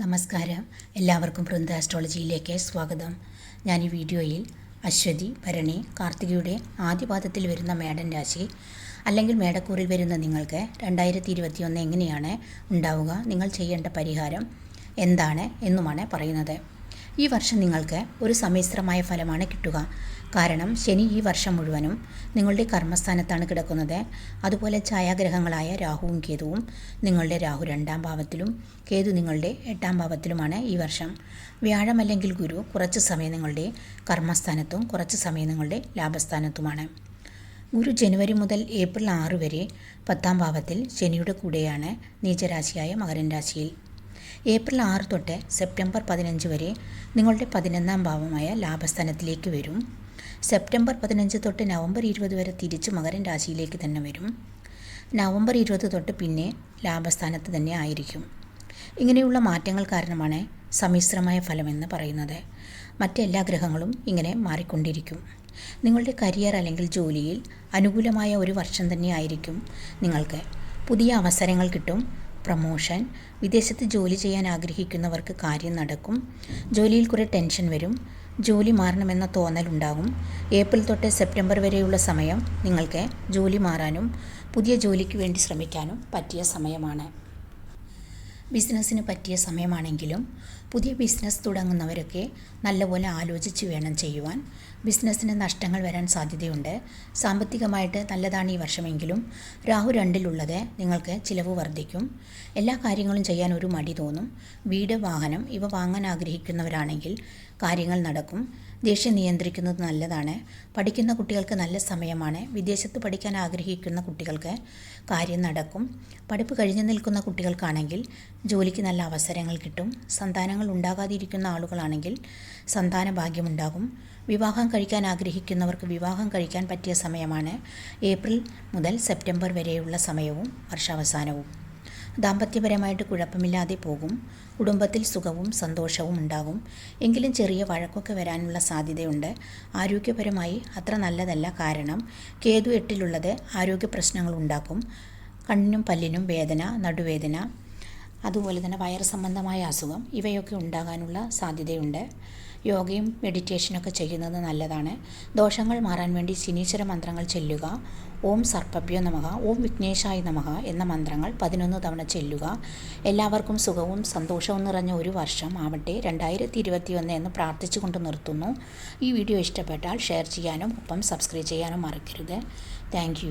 നമസ്കാരം. എല്ലാവർക്കും വൃന്ദ ആസ്ട്രോളജിയിലേക്ക് സ്വാഗതം. ഞാൻ ഈ വീഡിയോയിൽ അശ്വതി ഭരണി കാർത്തികയുടെ ആദ്യപാദത്തിൽ വരുന്ന മേടൻ രാശി അല്ലെങ്കിൽ മേടക്കൂറിൽ വരുന്ന നിങ്ങൾക്ക് രണ്ടായിരത്തി ഇരുപത്തിയൊന്ന് എങ്ങനെയാണ് ഉണ്ടാവുക നിങ്ങൾ ചെയ്യേണ്ട പരിഹാരം എന്താണ് എന്നുമാണ് പറയുന്നത്. ഈ വർഷം നിങ്ങൾക്ക് ഒരു സമ്മിശ്രമായ ഫലമാണ് കിട്ടുക. കാരണം ശനി ഈ വർഷം മുഴുവനും നിങ്ങളുടെ കർമ്മസ്ഥാനത്താണ് കിടക്കുന്നത്. അതുപോലെ ഛായാഗ്രഹങ്ങളായ രാഹുവും കേതുവും നിങ്ങളുടെ രാഹു രണ്ടാം ഭാവത്തിലും കേതു നിങ്ങളുടെ എട്ടാം ഭാവത്തിലുമാണ് ഈ വർഷം. വ്യാഴം അല്ലെങ്കിൽ ഗുരു കുറച്ച് സമയം നിങ്ങളുടെ കർമ്മസ്ഥാനത്തും കുറച്ച് സമയം നിങ്ങളുടെ ലാഭസ്ഥാനത്തുമാണ്. ഗുരു ജനുവരി മുതൽ ഏപ്രിൽ ആറ് വരെ പത്താം ഭാവത്തിൽ ശനിയുടെ കൂടെയാണ് നീചരാശിയായ മകരൻ രാശിയിൽ. ഏപ്രിൽ ആറ് തൊട്ട് സെപ്റ്റംബർ പതിനഞ്ച് വരെ നിങ്ങളുടെ പതിനൊന്നാം ഭാവമായ ലാഭസ്ഥാനത്തിലേക്ക് വരും. സെപ്റ്റംബർ പതിനഞ്ച് തൊട്ട് നവംബർ ഇരുപത് വരെ തിരിച്ച് മകരൻ രാശിയിലേക്ക് തന്നെ വരും. നവംബർ ഇരുപത് തൊട്ട് പിന്നെ ലാഭസ്ഥാനത്ത് തന്നെ ആയിരിക്കും. ഇങ്ങനെയുള്ള മാറ്റങ്ങൾ കാരണമാണ് സമ്മിശ്രമായ ഫലമെന്ന് പറയുന്നത്. മറ്റെല്ലാ ഗ്രഹങ്ങളും ഇങ്ങനെ മാറിക്കൊണ്ടിരിക്കും. നിങ്ങളുടെ കരിയർ അല്ലെങ്കിൽ ജോലിയിൽ അനുകൂലമായ ഒരു വർഷം തന്നെ ആയിരിക്കും. നിങ്ങൾക്ക് പുതിയ അവസരങ്ങൾ കിട്ടും. പ്രമോഷൻ. വിദേശത്ത് ജോലി ചെയ്യാൻ ആഗ്രഹിക്കുന്നവർക്ക് കാര്യം നടക്കും. ജോലിയിൽ കുറേ ടെൻഷൻ വരും. ജോലി മാറണമെന്ന തോന്നലുണ്ടാകും ഏപ്രിൽ തൊട്ട് സെപ്റ്റംബർ വരെയുള്ള സമയം നിങ്ങൾക്ക് ജോലി മാറാനും പുതിയ ജോലിക്ക് വേണ്ടി ശ്രമിക്കാനും പറ്റിയ സമയമാണ്. ബിസിനസ്സിന് പറ്റിയ സമയമാണെങ്കിലും പുതിയ ബിസിനസ് തുടങ്ങുന്നവരൊക്കെ നല്ലപോലെ ആലോചിച്ച് വേണം ചെയ്യുവാൻ. ബിസിനസ്സിന് നഷ്ടങ്ങൾ വരാൻ സാധ്യതയുണ്ട്. സാമ്പത്തികമായിട്ട് നല്ലതാണ് ഈ വർഷമെങ്കിലും രാഹു രണ്ടിലുള്ളത് നിങ്ങൾക്ക് ചിലവ് വർദ്ധിക്കും. എല്ലാ കാര്യങ്ങളും ചെയ്യാൻ ഒരു മടി തോന്നും. വീട് വാഹനം ഇവ വാങ്ങാൻ ആഗ്രഹിക്കുന്നവരാണെങ്കിൽ കാര്യങ്ങൾ നടക്കും. ദേഷ്യം നിയന്ത്രിക്കുന്നത് നല്ലതാണ്. പഠിക്കുന്ന കുട്ടികൾക്ക് നല്ല സമയമാണ്. വിദേശത്ത് പഠിക്കാൻ ആഗ്രഹിക്കുന്ന കുട്ടികൾക്ക് കാര്യം നടക്കും. പഠിപ്പ് കഴിഞ്ഞു നിൽക്കുന്ന കുട്ടികൾക്കാണെങ്കിൽ ജോലിക്ക് നല്ല അവസരങ്ങൾ കിട്ടും. സന്താനങ്ങൾ ഉണ്ടാകാതിരിക്കുന്ന ആളുകളാണെങ്കിൽ സന്താന ഭാഗ്യമുണ്ടാകും വിവാഹം കഴിക്കാൻ ആഗ്രഹിക്കുന്നവർക്ക് വിവാഹം കഴിക്കാൻ പറ്റിയ സമയമാണ് ഏപ്രിൽ മുതൽ സെപ്റ്റംബർ വരെയുള്ള സമയവും വർഷാവസാനവും. ദാമ്പത്യപരമായിട്ട് കുഴപ്പമില്ലാതെ പോകും. കുടുംബത്തിൽ സുഖവും സന്തോഷവും ഉണ്ടാകും എങ്കിലും ചെറിയ വഴക്കൊക്കെ വരാനുള്ള സാധ്യതയുണ്ട്. ആരോഗ്യപരമായി അത്ര നല്ലതല്ല കാരണം കേതു എട്ടിലുള്ളത് ആരോഗ്യ പ്രശ്നങ്ങൾ ഉണ്ടാക്കും. കണ്ണിനും പല്ലിനും വേദന നടുവേദന അതുപോലെ തന്നെ വയറ് സംബന്ധമായ അസുഖം ഇവയൊക്കെ ഉണ്ടാകാനുള്ള സാധ്യതയുണ്ട്. യോഗയും മെഡിറ്റേഷനൊക്കെ ചെയ്യുന്നത് നല്ലതാണ്. ദോഷങ്ങൾ മാറാൻ വേണ്ടി ശനീശ്വര മന്ത്രങ്ങൾ ചെല്ലുക. ഓം സർപ്പഭ്യോ നമഃ ഓം വിഘ്നേശായ നമഃ എന്ന മന്ത്രങ്ങൾ പതിനൊന്ന് തവണ ചെല്ലുക. എല്ലാവർക്കും സുഖവും സന്തോഷവും നിറഞ്ഞ ഒരു വർഷം ആവട്ടെ. രണ്ടായിരത്തി ഇരുപത്തി ഒന്ന് എന്ന് പ്രാർത്ഥിച്ചുകൊണ്ട് നിർത്തുന്നു. ഈ വീഡിയോ ഇഷ്ടപ്പെട്ടാൽ ഷെയർ ചെയ്യാനും ഒപ്പം സബ്സ്ക്രൈബ് ചെയ്യാനും മറക്കരുത്. താങ്ക്